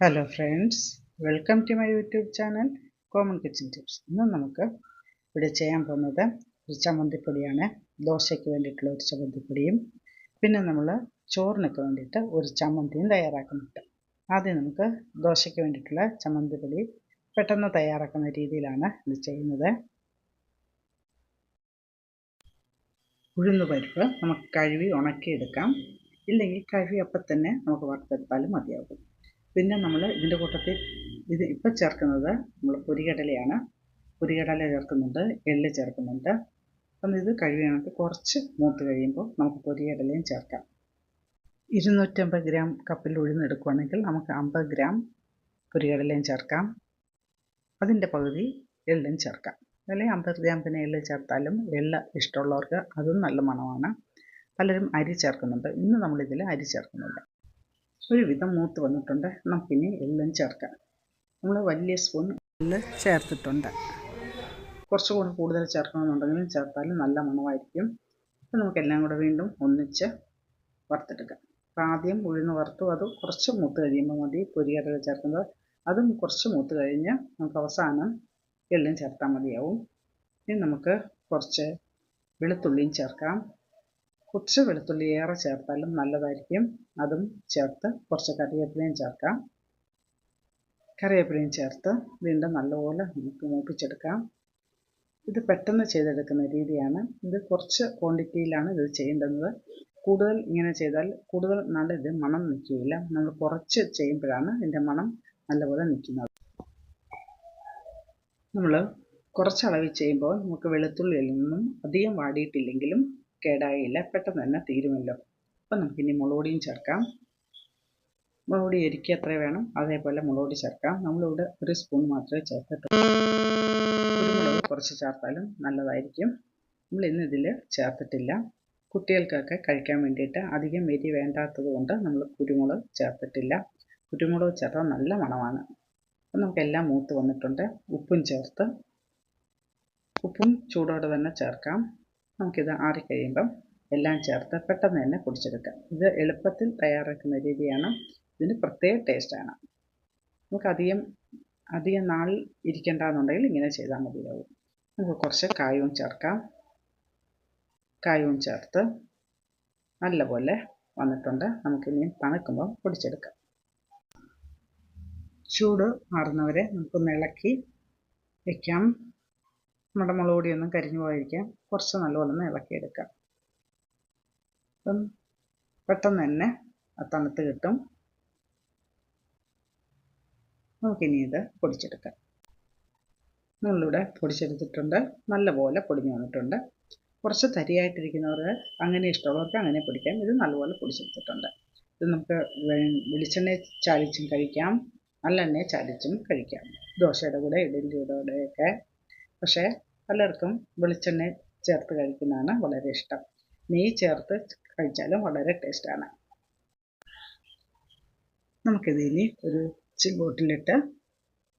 Hello friends welcome to my YouTube channel common kitchen tips ഇന്ന് നമുക്ക് ഇവിടെ ചെയ്യാൻ പോകുന്നത് ഒരു ചമ്മന്തിപ്പൊടിയാണ്. ദോശയ്ക്ക് വേണ്ടിയിട്ടുള്ള ഒരു ചമ്മന്തിപ്പൊടിയും പിന്നെ നമ്മൾ ചോറിനൊക്കെ വേണ്ടിയിട്ട് ഒരു ചമ്മന്തിയും തയ്യാറാക്കുന്നുണ്ട്. ആദ്യം നമുക്ക് ദോശയ്ക്ക് വേണ്ടിയിട്ടുള്ള ചമ്മന്തിപ്പൊടി പെട്ടെന്ന് തയ്യാറാക്കുന്ന രീതിയിലാണ് ഇത് ചെയ്യുന്നത്. ഉഴുന്ന് പരിപ്പ് നമുക്ക് കഴുകി ഉണക്കിയെടുക്കാം. ഇല്ലെങ്കിൽ കഴുകി അപ്പം തന്നെ നമുക്ക് വറുത്തെടുത്താലും മതിയാകും. പിന്നെ നമ്മൾ ഇതിന്റെ കൂട്ടത്തിൽ ഇത് ഇപ്പം ചേർക്കുന്നത് നമ്മൾ പൊരികടലയാണ്. പൊരികടല ചേർക്കുന്നുണ്ട് എള്ള് ചേർക്കുന്നുണ്ട്. അപ്പം ഇത് കഴിയുകയാണെങ്കിൽ കുറച്ച് മൂത്ത് കഴിയുമ്പോൾ നമുക്ക് പൊരികടലയും ചേർക്കാം. ഇരുന്നൂറ്റമ്പത് ഗ്രാം കപ്പിൽ ഉഴുന്നെടുക്കുകയാണെങ്കിൽ നമുക്ക് അമ്പത് ഗ്രാം പൊരികടലയും ചേർക്കാം. അതിന്റെ പകുതി എള്ളും ചേർക്കാം. അല്ലെങ്കിൽ അമ്പത് ഗ്രാം പിന്നെ എള്ള് ചേർത്താലും എള്ള ഇഷ്ടമുള്ളവർക്ക് അതും നല്ല മണമാണ്. പലരും അരി ചേർക്കുന്നുണ്ട്. ഇന്ന് നമ്മളിതിൽ അരി ചേർക്കുന്നുണ്ട്. ഒരുവിധം മൂത്ത് വന്നിട്ടുണ്ട്. നമുക്കിനി എല്ലാം ചേർക്കാം. നമ്മൾ വലിയ സ്പൂൺ എള്ള് ചേർത്തിട്ടുണ്ട്. കുറച്ചുകൂടി കൂടുതൽ ചേർക്കണമെന്നുണ്ടെങ്കിലും ചേർത്താലും നല്ല മണമായിരിക്കും. അപ്പോൾ നമുക്കെല്ലാം കൂടെ വീണ്ടും ഒന്നിച്ച് വറുത്തെടുക്കാം. അപ്പോൾ ആദ്യം ഉഴുന്ന് വറുത്തു. അത് കുറച്ച് മൂത്ത് കഴിയുമ്പോൾ മതി. പൊരികടല ചേർക്കുന്നത്. അതും കുറച്ച് മൂത്ത് കഴിഞ്ഞ് നമുക്ക് അവസാനം എള്ളും ചേർത്താൽ മതിയാവും. ഇനി നമുക്ക് കുറച്ച് വെളുത്തുള്ളിയും ചേർക്കാം. കുറച്ച് വെളുത്തുള്ളി ഏറെ ചേർത്താലും നല്ലതായിരിക്കും. അതും ചേർത്ത് കുറച്ച് കറിവേപ്പിലയും ചേർക്കാം. കറിവേപ്പിലയും ചേർത്ത് വീണ്ടും നല്ലപോലെ നമുക്ക് മൂപ്പിച്ചെടുക്കാം. ഇത് പെട്ടെന്ന് ചെയ്തെടുക്കുന്ന രീതിയാണ്. ഇത് കുറച്ച് ക്വാണ്ടിറ്റിയിലാണ് ഇത് ചെയ്യേണ്ടത്. കൂടുതൽ ഇങ്ങനെ ചെയ്താൽ കൂടുതൽ നല്ല ഇത് മണം നിൽക്കുകയില്ല നമ്മൾ കുറച്ച് ചെയ്യുമ്പോഴാണ് ഇതിന്റെ മണം നല്ലപോലെ നിൽക്കുന്നത്. നമ്മൾ കുറച്ചളവിൽ ചെയ്യുമ്പോൾ നമുക്ക് വെളുത്തുള്ളിയിൽ നിന്നും അധികം വാടിയിട്ടില്ലെങ്കിലും കേടായില്ല. പെട്ടെന്ന് തന്നെ തീരുമല്ലോ. അപ്പം നമുക്കിനി മുളകുപൊടിയും ചേർക്കാം. മുളകുപൊടി എരിക്കുക എത്ര വേണം അതേപോലെ മുളകുപൊടി ചേർക്കാം. നമ്മളിവിടെ ഒരു സ്പൂൺ മാത്രമേ ചേർത്തിട്ടുള്ളൂ. കുറച്ച് ചേർത്താലും നല്ലതായിരിക്കും. നമ്മൾ ഇന്ന് ഇതിൽ ചേർത്തിട്ടില്ല. കുട്ടികൾക്കൊക്കെ കഴിക്കാൻ വേണ്ടിയിട്ട് അധികം എരി വേണ്ടാത്തത് കൊണ്ട് നമ്മൾ കുരുമുളക് ചേർത്തിട്ടില്ല. കുരുമുളക് ചേർത്താൽ നല്ല മണമാണ്. അപ്പം നമുക്കെല്ലാം മൂത്ത് വന്നിട്ടുണ്ട്. ഉപ്പും ചേർത്ത് ഉപ്പും ചൂടോടെ തന്നെ ചേർക്കാം. നമുക്കിത് ആറിക്കഴിയുമ്പം എല്ലാം ചേർത്ത് പെട്ടെന്ന് തന്നെ പൊടിച്ചെടുക്കാം. ഇത് എളുപ്പത്തിൽ തയ്യാറാക്കുന്ന രീതിയാണ്. ഇതിന് പ്രത്യേക ടേസ്റ്റാണ് നമുക്ക് അധികം അധികം നാൾ ഇരിക്കേണ്ടതെന്നുണ്ടെങ്കിൽ ഇങ്ങനെ ചെയ്താൽ മതിയാവും. നമുക്ക് കുറച്ച് കായവും ചേർക്കാം. കായവും ചേർത്ത് നല്ലപോലെ വന്നിട്ടുണ്ട്. നമുക്കിനി തണുക്കുമ്പോൾ പൊടിച്ചെടുക്കാം. ചൂട് മാറുന്നവരെ നമുക്കൊന്ന് ഇളക്കി വയ്ക്കാം നമ്മുടെ മുളക് പൊടിയൊന്നും കരിഞ്ഞു പോയിരിക്കാം. കുറച്ച് നല്ലപോലെ ഒന്ന് ഇളക്കിയെടുക്കാം. അപ്പം പെട്ടെന്ന് തന്നെ തണുത്ത് കിട്ടും. നമുക്കിനി ഇത് പൊടിച്ചെടുക്കാം. നമ്മളിവിടെ പൊടിച്ചെടുത്തിട്ടുണ്ട്. നല്ലപോലെ പൊടിഞ്ഞു വന്നിട്ടുണ്ട്. കുറച്ച് തരിയായിട്ടിരിക്കുന്നവർക്ക് അങ്ങനെ ഇഷ്ടമുള്ളവർക്ക് അങ്ങനെ പൊടിക്കാം. ഇത് നല്ലപോലെ പൊടിച്ചെടുത്തിട്ടുണ്ട്. ഇത് നമുക്ക് വെളിച്ചെണ്ണ ചാലിച്ചും കഴിക്കാം. നല്ലെണ്ണ ചാലിച്ചും കഴിക്കാം. ദോശയുടെ കൂടെ ഇഡലിയുടെ കൂടെയൊക്കെ പക്ഷേ പലർക്കും വെളിച്ചെണ്ണ ചേർത്ത് കഴിക്കുന്നതാണ് വളരെ ഇഷ്ടം. നെയ്യ് ചേർത്ത് കഴിച്ചാലും വളരെ ടേസ്റ്റാണ്. നമുക്കിത് ഇനി ഒരു ബോട്ടിലിട്ട്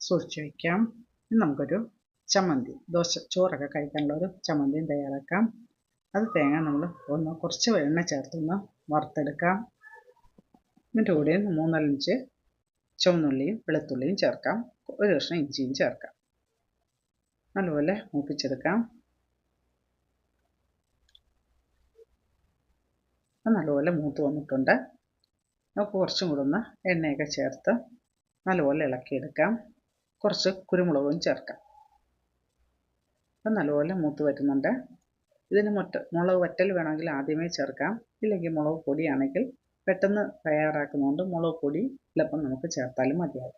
സൂക്ഷിച്ച് വയ്ക്കാം നമുക്കൊരു ചമ്മന്തി ദോശ ചോറൊക്കെ കഴിക്കാനുള്ള ഒരു ചമ്മന്തിയും തയ്യാറാക്കാം. അത് തേങ്ങ നമ്മൾ ഒന്ന് കുറച്ച് എണ്ണ ചേർത്തൊന്ന് വറുത്തെടുക്കാം. എന്നിട്ട് കൂടെ മൂന്നാലഞ്ച് ചുവന്നുള്ളിയും വെളുത്തുള്ളിയും ചേർക്കാം. ഒരു കഷ്ണം ഇഞ്ചിയും ചേർക്കാം. നല്ലപോലെ മൂപ്പിച്ചെടുക്കാം. നല്ലപോലെ മൂത്ത് വന്നിട്ടുണ്ട്. നമുക്ക് കുറച്ചും കൂടെ ഒന്ന് എണ്ണയൊക്കെ ചേർത്ത് നല്ലപോലെ ഇളക്കിയെടുക്കാം. കുറച്ച് കുരുമുളകും ചേർക്കാം. അപ്പം നല്ലപോലെ മൂത്ത് വരുന്നുണ്ട്. ഇതിന് മുട്ട മുളക് വറ്റൽ വേണമെങ്കിൽ ആദ്യമേ ചേർക്കാം. ഇല്ലെങ്കിൽ മുളക് പൊടിയാണെങ്കിൽ പെട്ടെന്ന് തയ്യാറാക്കുന്നതുകൊണ്ട് മുളക് പൊടി ചിലപ്പം നമുക്ക് ചേർത്താലും മതിയാകും.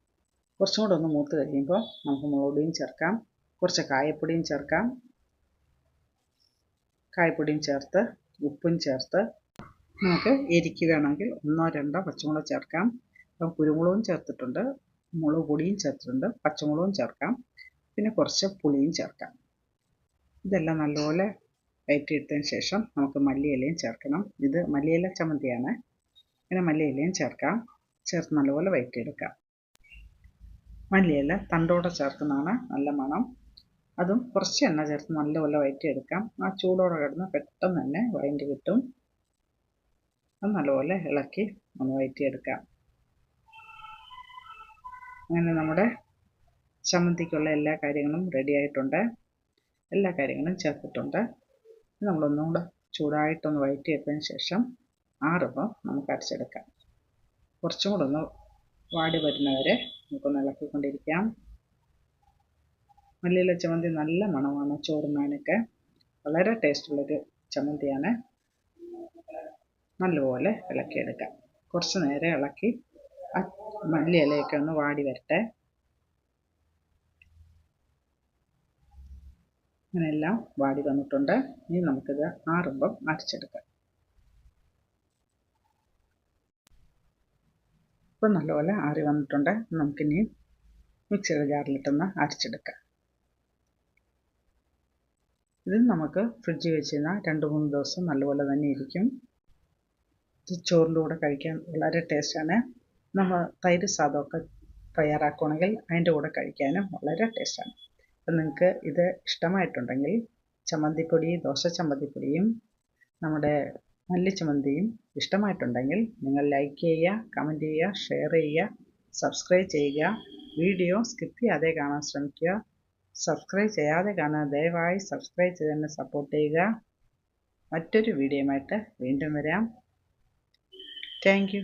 കുറച്ചും കൂടെ ഒന്ന് മൂത്ത് കഴിയുമ്പോൾ നമുക്ക് മുളക് പൊടിയും ചേർക്കാം. കുറച്ച് കായപ്പൊടിയും ചേർക്കാം. കായപ്പൊടിയും ചേർത്ത് ഉപ്പും ചേർത്ത് നമുക്ക് എരിക്കുകയാണെങ്കിൽ ഒന്നോ രണ്ടോ പച്ചമുളക് ചേർക്കാം. അപ്പം കുരുമുളകും ചേർത്തിട്ടുണ്ട് മുളക് പൊടിയും ചേർത്തിട്ടുണ്ട് പച്ചമുളകും ചേർക്കാം. പിന്നെ കുറച്ച് പുളിയും ചേർക്കാം. ഇതെല്ലാം നല്ലപോലെ വയറ്റിയെടുത്തതിന് ശേഷം നമുക്ക് മല്ലിയിലയും ചേർക്കണം. ഇത് മല്ലിയില ചമ്മന്തിയാണ്. പിന്നെ മല്ലിയിലയും ചേർക്കാം. ചേർത്ത് നല്ലപോലെ വയറ്റിയെടുക്കാം. മല്ലിയില തണ്ടോടെ ചേർക്കുന്നതാണ് നല്ല മണം. അതും കുറച്ച് എണ്ണ ചേർത്ത് നല്ലപോലെ വഴറ്റിയെടുക്കാം ആ ചൂടോടെ കിടന്ന് പെട്ടെന്ന് തന്നെ വഴണ്ടി കിട്ടും. അത് നല്ലപോലെ ഇളക്കി ഒന്ന് വഴറ്റിയെടുക്കാം അങ്ങനെ നമ്മുടെ ചമ്മന്തിക്കുള്ള എല്ലാ കാര്യങ്ങളും റെഡിയായിട്ടുണ്ട് എല്ലാ കാര്യങ്ങളും ചേർത്തിട്ടുണ്ട്. നമ്മളൊന്നും കൂടെ ചൂടായിട്ടൊന്ന് വഴറ്റിയെടുത്തതിന് ശേഷം ആറുമ്പോൾ നമുക്ക് അരച്ചെടുക്കാം. കുറച്ചും കൂടെ ഒന്ന് വാടി വരുന്നവരെ നമുക്കൊന്ന് ഇളക്കിക്കൊണ്ടിരിക്കാം. മല്ലിയില ചമ്മന്തി നല്ല മണമാണ് ചോറുണ്ണാനൊക്കെ. വളരെ ടേസ്റ്റുള്ളൊരു ചമ്മന്തിയാണ്. നല്ലപോലെ ഇളക്കിയെടുക്കാം. കുറച്ച് നേരം ഇളക്കി ആ മല്ലിയിലയൊക്കെ ഒന്ന് വാടി വരട്ടെ. അങ്ങനെയെല്ലാം വാടി വന്നിട്ടുണ്ട്. ഇനി നമുക്കിത് ആറുമ്പം അരച്ചെടുക്കാം. ഇപ്പം നല്ലപോലെ ആറി വന്നിട്ടുണ്ട്. നമുക്കിനി മിക്സിയുടെ ജാറിലിട്ടൊന്ന് അരച്ചെടുക്കാം. ഇത് നമുക്ക് ഫ്രിഡ്ജിൽ വെച്ചിരുന്നാൽ രണ്ട് മൂന്ന് ദിവസം നല്ലപോലെ തന്നെ ഇരിക്കും. ഇത് ചോറിന്റെ കൂടെ കഴിക്കാൻ വളരെ ടേസ്റ്റാണ് നമ്മൾ തൈര് സാധമൊക്കെ തയ്യാറാക്കുകയാണെങ്കിൽ അതിന്റെ കൂടെ കഴിക്കാനും വളരെ ടേസ്റ്റാണ് അപ്പം നിങ്ങൾക്ക് ഇത് ഇഷ്ടമായിട്ടുണ്ടെങ്കിൽ ചമ്മന്തിപ്പൊടി ദോശ ചമ്മന്തിപ്പൊടിയും നമ്മുടെ മല്ലിച്ചമ്മന്തിയും ഇഷ്ടമായിട്ടുണ്ടെങ്കിൽ നിങ്ങൾ ലൈക്ക് ചെയ്യുക കമന്റ് ചെയ്യുക ഷെയർ ചെയ്യുക സബ്സ്ക്രൈബ് ചെയ്യുക വീഡിയോ സ്കിപ്പ് ചെയ്യാതെ കാണാൻ ശ്രമിക്കുക. സബ്സ്ക്രൈബ് ചെയ്യാതെ കാണാൻ ദയവായി സബ്സ്ക്രൈബ് ചെയ്ത് തന്നെ സപ്പോർട്ട് ചെയ്യുക. മറ്റൊരു വീഡിയോയുമായിട്ട് വീണ്ടും വരാം. താങ്ക്